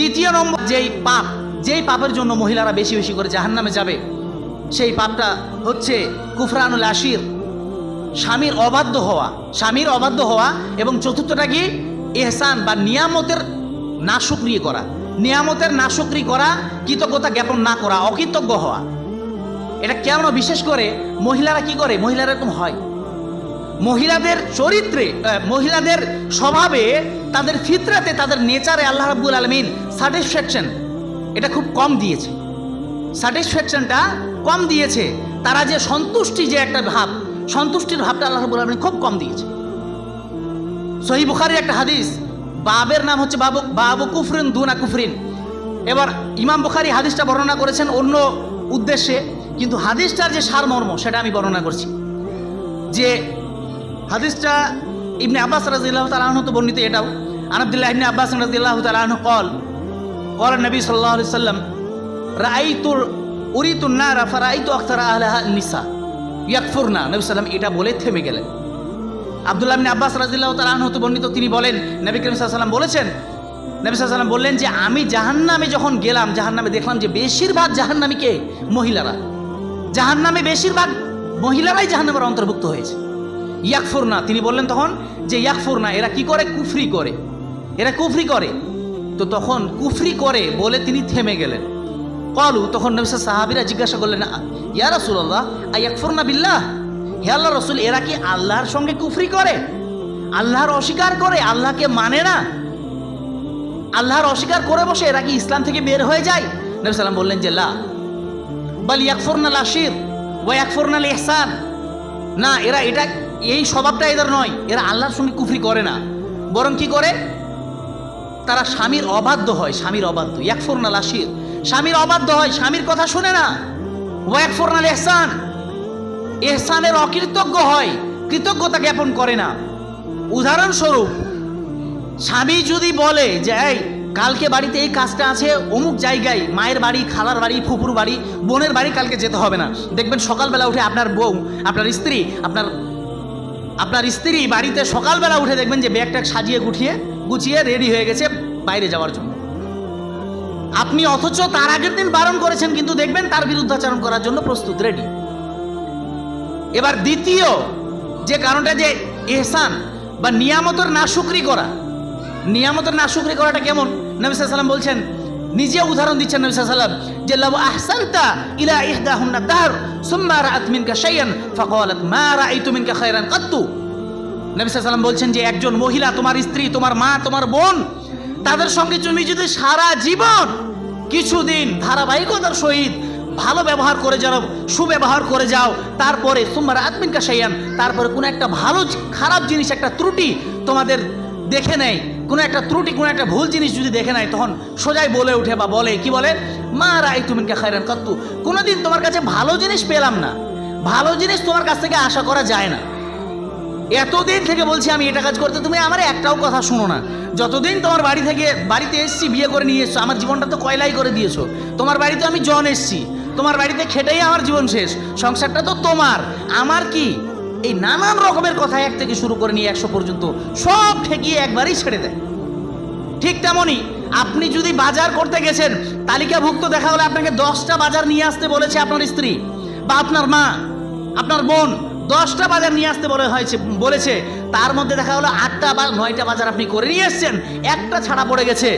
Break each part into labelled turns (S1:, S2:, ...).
S1: তৃতীয় নম্বর, যেই পাপ, যেই পাপের জন্য মহিলারা বেশি বেশি করে জাহান্নামে যাবে, সেই পাপটা হচ্ছে কুফরানুল আশির, স্বামীর অবাধ্য হওয়া, স্বামীর অবাধ্য হওয়া এবং চতুর্থটা কি? এহসান বা নিয়ামতের নাশুক্রিয় করা। নিয়ামতের নাশুক্রি করা, কৃতজ্ঞতা জ্ঞাপন না করা, অকৃতজ্ঞ হওয়া। এটা কেন বিশেষ করে মহিলারা কি করে? মহিলারা এরকম হয়। মহিলাদের চরিত্রে মহিলাদের স্বভাবে, তাদের ফিতরাতে, তাদের নেচারে আল্লাহ রাব্বুল আলমিন স্যাটিসফ্যাকশন এটা খুব কম দিয়েছে। স্যাটিসফ্যাকশনটা কম দিয়েছে। তারা যে সন্তুষ্টি যে একটা ভাব, সন্তুষ্টির ভাবটা আল্লাহ রাব্বুল আলমিন খুব কম দিয়েছে। সহি বুখারির একটা হাদিস, বাবের নাম হচ্ছে বাবু বাবু কুফরিন দুনা কুফরিন। এবার ইমাম বুখারি হাদিসটা বর্ণনা করেছেন অন্য উদ্দেশ্যে, কিন্তু হাদিসটার যে সারমর্ম, সেটা আমি বর্ণনা করছি। যে হাদিসটা ইবনে আব্বাস রাজিল্লাহ তালাহন তো বর্ণিত এটাও। আনাবদুল্লাহ ইবনে আব্বাস রাজিল্লাহ তালাহন কল কল নবী সাল্লাহ সাল্লাম রাইতুর উরিতুন না রাফা রাইতু আখতার আহলাহা নিসা ইয়াকফুর না নবী সাল্লাম এটা বলে থেমে গেলেন। আব্দুল্লাহ ইবনে আব্বাস রাজিল্লাহ তালাহন হতে বর্ণিত তিনি বলেন, নবী করিম সাল্লাম বলেছেন, নবী সাল্লাম বললেন যে, আমি জাহান্নামে যখন গেলাম, জাহান্নামে দেখলাম যে বেশিরভাগ জাহান্নামী কে মহিলারা, জাহান্নামে বেশিরভাগ মহিলারাই জাহান্নামের অন্তর্ভুক্ত হয়েছে। ইয়াকফুর না তিনি বললেন তখন যে ইয়াকফুর না এরা কি করে? কুফরি করে। এরা কুফরি করে। তো তখন কুফরি করে বলে তিনি থেমে গেলেন। কলু, তখন নবী সাহাবিরা জিজ্ঞাসা করলেন, ইয়া রাসূলুল্লাহ আয়াকফুর না বিল্লাহ? হে আল্লাহ রসুল, এরা কি আল্লাহর সঙ্গে কুফরি করে? আল্লাহর অস্বীকার করে, আল্লাহকে মানে না? আল্লাহর অস্বীকার করে বসে এরা কি ইসলাম থেকে বের হয়ে যায়? নবী সাল্লাম বললেন যে, লা। বল ইয়াকফুরনাল আশির ওয়া ইয়াকফুরনাল ইহসান না, এরা এটা এই স্বভাবটা এদের নয়। এরা আল্লাহর সঙ্গে কুফরি করে না। বরং কি করে? তারা স্বামীর অবাধ্য হয়, স্বামীর অবাধ্য। ইয়াকফুরনাল আশির। স্বামীর অবাধ্য হয়, স্বামীর কথা শুনে না। ওয়া ইয়াকফুরনাল ইহসান। এহসানের অকৃতজ্ঞ হয়, কৃতজ্ঞতা জ্ঞাপন করে না। উদাহরণস্বরূপ, স্বামী যদি বলে যে, এই, কালকে বাড়িতে এই কাজটা আছে, অমুক জায়গায় মায়ের বাড়ি, খালার বাড়ি, ফুপুর বাড়ি, বোনের বাড়ি কালকে যেতে হবে না। দেখবেন সকালবেলা উঠে আপনার বউ, আপনার স্ত্রী, আপনার আপনার স্ত্রী বাড়িতে সকালবেলা উঠে দেখবেন যে ব্যাগটা সাজিয়ে গুছিয়ে গুছিয়ে রেডি হয়ে গেছে বাইরে যাওয়ার জন্য। আপনি অথচ তার আগের দিন বারণ করেছেন, কিন্তু দেখবেন তার বিরুদ্ধাচরণ করার জন্য প্রস্তুত রেডি এবার দ্বিতীয় যে কারণটা যে এহসান বা নিয়ামতের নাশুকরি করা, নিয়ামতের নাশুকরি করাটা কেমন? নবী সাল্লাম বলছেন নিজে উদাহরণ দিচ্ছেন নবী সাল্লাম যে, লাউ আহসানতা ইলা ইহদাহুন্না দাহর সুম্মা রাআত মিনকা শাইয়ান ফাকালাত মা রাআইতু মিনকা খায়রান কাত্তু। নবী সাল্লাম বলছেন যে, একজন মহিলা, তোমার স্ত্রী, তোমার মা, তোমার বোন, তাদের সঙ্গে তুমি যদি সারা জীবন কিছুদিন ধারাবাহিকতার সহিত ভালো ব্যবহার করে যাও, সুব্যবহার করে যাও, তারপরে তোমার আদমিন কাশাইয়ান তারপরে কোনো একটা ভালো, খারাপ জিনিস, একটা ত্রুটি তোমাদের দেখে নেয় কোনো একটা ত্রুটি, কোনো একটা ভুল জিনিস যদি দেখে নেয় তখন সোজাই বলে উঠে বা বলে, কি বলে? মা রাই তুমি খায়রান কত্তু। কোনো দিন তোমার কাছে ভালো জিনিস পেলাম না। ভালো জিনিস তোমার কাছ থেকে আশা করা যায় না। এতদিন থেকে বলছি আমি এটা কাজ করতে, তুমি আমার একটাও কথা শুনো না। যতদিন তোমার বাড়ি থেকে, বাড়িতে এসছি, বিয়ে করে নিয়ে এসছো, আমার জীবনটা তো কয়লাই করে দিয়েছ। তোমার বাড়িতে আমি জন এসছি। তোমার বাড়িতে খেটেই আমার জীবন শেষ। সংসারটা তো তোমার। আমার কি? এই নানান রকমের কথা এক থেকে শুরু করে নিয়ে একশো পর্যন্ত সব ঠেকিয়ে একবারই ছেড়ে দেয়। ঠিক তেমনই আপনি যদি বাজার করতে গেছেন, তালিকাভুক্ত দেখা হলে আপনাকে দশটা বাজার নিয়ে আসতে বলেছে আপনার স্ত্রী বা আপনার মা, আপনার বোন। দশটা বাজার নিয়ে আসতে বলে হয়েছে, বলেছে। তার মধ্যে দেখা হলো আটটা বা নয়টা বাজার আপনি করে নিয়ে এসছেন, একটা ছাড়া পড়ে গেছে।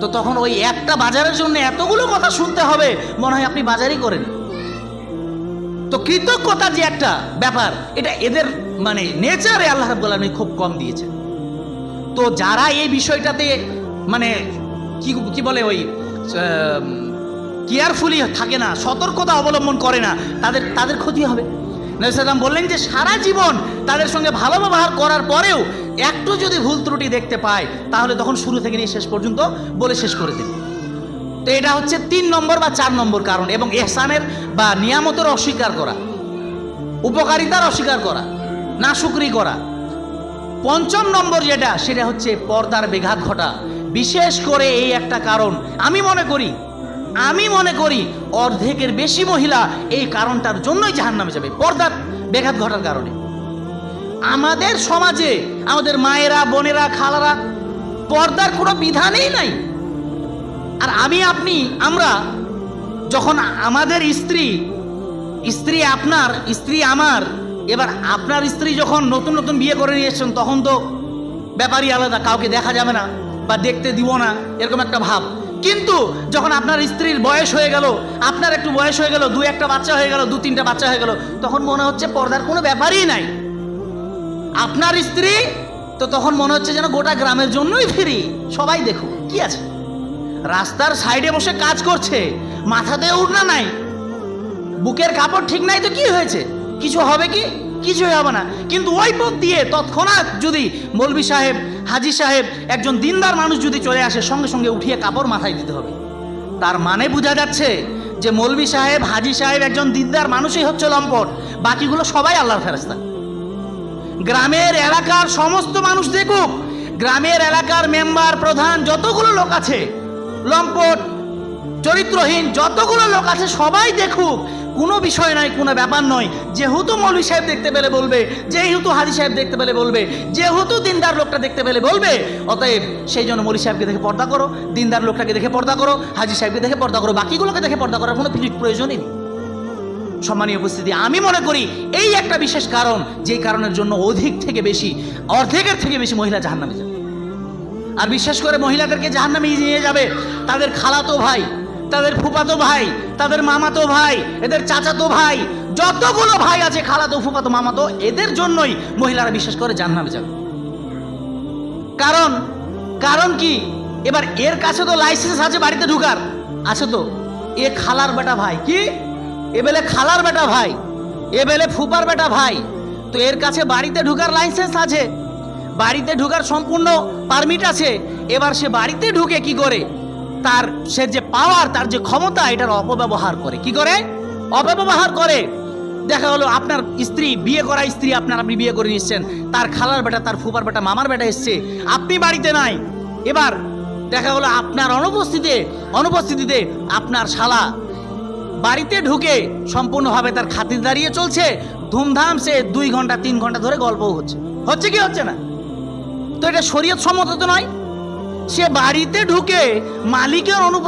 S1: তো তখন ওই একটা বাজারের জন্য এতগুলো কথা শুনতে হবে, মনে হয় আপনি বাজারই করেন তো কৃতজ্ঞতা যে একটা ব্যাপার, এটা এদের মানে নেচারে আল্লাহ রাব্বুল আলামিন খুব কম দিয়েছেন। তো যারা এই বিষয়টাতে মানে কি কি বলে ওই কেয়ারফুলি থাকে না, সতর্কতা অবলম্বন করে না, তাদের তাদের ক্ষতি হবে। নবী বললেন যে, সারা জীবন তাদের সঙ্গে ভালো ব্যবহার করার পরেও একটু যদি ভুল ত্রুটি দেখতে পায়, তাহলে তখন শুরু থেকে নিয়ে শেষ পর্যন্ত বলে শেষ করে দেবে। তো এটা হচ্ছে তিন নম্বর বা চার নম্বর কারণ এবং এহসানের বা নিয়ামতের অস্বীকার করা, উপকারিতার অস্বীকার করা না শুকরি করা। পঞ্চম নম্বর যেটা, সেটা হচ্ছে পর্দার বেঘাত ঘটা। বিশেষ করে এই একটা কারণ, আমি মনে করি, আমি মনে করি অর্ধেকের বেশি মহিলা এই কারণটার জন্যই জাহান নামে যাবে, পর্দার বেঘাত ঘটার কারণে। আমাদের সমাজে, আমাদের মায়েরা, বোনেরা, খালারা, পর্দার কোনো বিধানেই নাই। আর আমি, আপনি, আমরা, যখন আমাদের স্ত্রী স্ত্রী আপনার, স্ত্রী আমার, এবার আপনার স্ত্রী যখন নতুন নতুন বিয়ে করে নিয়ে এসছেন তখন তো ব্যাপারই আলাদা, কাউকে দেখা যাবে না বা দেখতে দিব না, এরকম একটা ভাব। কিন্তু যখন আপনার স্ত্রীর বয়স হয়ে গেল, আপনার একটু বয়স হয়ে গেল, দু একটা বাচ্চা হয়ে গেল, দু তিনটা বাচ্চা হয়ে গেল, তখন মনে হচ্ছে পর্দার কোনো ব্যাপারই নাই। আপনার স্ত্রী, তো তখন মনে হচ্ছে যেন গোটা গ্রামের জন্যই ফিরি। সবাই দেখুক, কি আছে? রাস্তার সাইডে বসে কাজ করছে। মাথাতে উড়না নাই। বুকের কাপড় ঠিক নাই তো কি হয়েছে? কিছু হবে কি? কিছুই হবে না। কিন্তু ওই পথ দিয়ে তৎক্ষণাৎ যদি মৌলবি সাহেব, হাজি সাহেব, একজন দিনদার মানুষ যদি চলে আসে, সঙ্গে সঙ্গে উঠিয়ে কাপড় মাথায় দিতে হবে। তার মানে বোঝা যাচ্ছে যে মৌলবি সাহেব, হাজি সাহেব একজন দিনদার মানুষই হচ্ছে লম্পট। বাকিগুলো সবাই আল্লাহর ফেরস্তা গ্রামের এলাকার সমস্ত মানুষ দেখুক। গ্রামের এলাকার মেম্বার, প্রধান, যতগুলো লোক আছে লম্পট, চরিত্রহীন, যতগুলো লোক আছে, সবাই দেখুক, কোনো বিষয় নয়, কোনো ব্যাপার নয়। যেহেতু মৌলী সাহেব দেখতে পেলে বলবে, যেহেতু হাজি সাহেব দেখতে পেলে বলবে, যেহেতু দিনদার লোকটা দেখতে পেলে বলবে, অতএব সেই জন্য মৌলী সাহেবকে দেখে পর্দা করো, দিনদার লোকটাকে দেখে পর্দা করো, হাজি সাহেবকে দেখে পর্দা করো, বাকিগুলোকে দেখে পর্দা করার কোনো প্রয়োজনই নেই। সম্মানীয় উপস্থিতি, আমি মনে করি এই একটা বিশেষ কারণ, যেই কারণের জন্য অধিক থেকে বেশি, অর্ধেকের থেকে বেশি মহিলা জাহান্নামে যাবে। আর বিশেষ করে মহিলাদেরকে জাহান্নামে নিয়ে যাবে। তাদের খালাতো ভাই, তাদের ফুপাতো ভাই, তাদের মামাতো ভাই, এদের চাচাতো ভাই, যতগুলো ভাই আছে, খালাতো ফুপাতো মামাতো, এদের জন্যই মহিলারা বিশ্বাস করে জাহান্নামে যাবে। কারণ কারণ কি? এবার এর কাছে তো লাইসেন্স আছে বাড়িতে ঢুকার। আছে তো? এ খালার বেটা ভাই। কি? এ বেলে খালার বেটা ভাই। এ বেলে ফুপার বেটা ভাই। তো এর কাছে বাড়িতে ঢুকার লাইসেন্স আছে। বাড়িতে ঢুকার সম্পূর্ণ পারমিট আছে। এবার সে বাড়িতে ঢুকে কি করে? তার সে যে পাওয়ার তার যে ক্ষমতা, এটার অপব্যবহার করে। কি করে? অপব্যবহার করে। দেখা হলো আপনার স্ত্রী, বিয়ে করা স্ত্রী আপনার, আপনি বিয়ে করে নিচ্ছেন। তার খালার বেটা, তার ফুপার বেটা, মামার বেটা এসছে। আপনি বাড়িতে নাই। এবার দেখা হলো আপনার অনুপস্থিতিতে অনুপস্থিতিতে আপনার শালা বাড়িতে ঢুকে সম্পূর্ণভাবে তার খাতির দাঁড়িয়ে চলছে। ধুমধাম সে দুই ঘণ্টা, তিন ঘণ্টা ধরে গল্পও হচ্ছে। হচ্ছে কি হচ্ছে না? তো এটা শরীয়ত সম্মত তো নয়। সে বাড়িতে ঢুকে মালিকের অনুপ